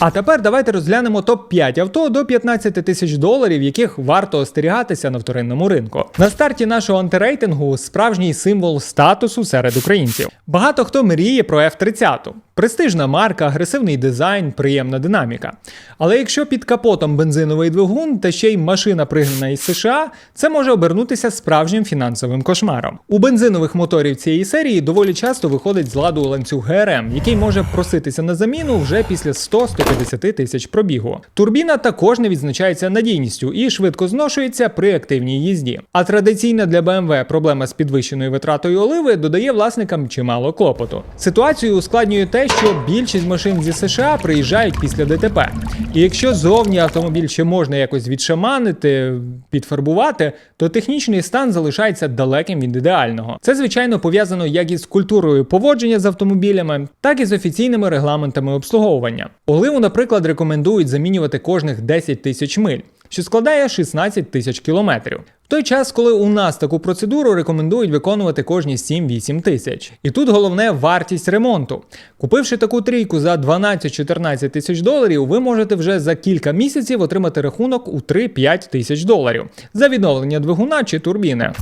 А тепер давайте розглянемо топ-5 авто до 15 тисяч доларів, яких варто остерігатися на вторинному ринку. На старті нашого антирейтингу справжній символ статусу серед українців. Багато хто мріє про F30. Престижна марка, агресивний дизайн, приємна динаміка. Але якщо під капотом бензиновий двигун та ще й машина пригнана із США, це може обернутися справжнім фінансовим кошмаром. У бензинових моторів цієї серії доволі часто виходить з ладу ланцюг ГРМ, який може проситися на заміну вже після 100-150 тисяч пробігу. Турбіна також не відзначається надійністю і швидко зношується при активній їзді. А традиційна для BMW проблема з підвищеною витратою оливи додає власникам чимало клопоту. Ситуацію ускладнює те, що більшість машин зі США приїжджають після ДТП. І якщо зовні автомобіль ще можна якось відшаманити, підфарбувати, то технічний стан залишається далеким від ідеального. Це звичайно пов'язано як із культурою поводження з автомобілями, так і з офіційними регламентами обслуговування. Оливу, наприклад, рекомендують замінювати кожних 10 тисяч миль, що складає 16 тисяч кілометрів. В той час, коли у нас таку процедуру рекомендують виконувати кожні 7-8 тисяч. І тут головне вартість ремонту. Купивши таку трійку за 12-14 тисяч доларів, ви можете вже за кілька місяців отримати рахунок у 3-5 тисяч доларів за відновлення двигуна чи турбіни.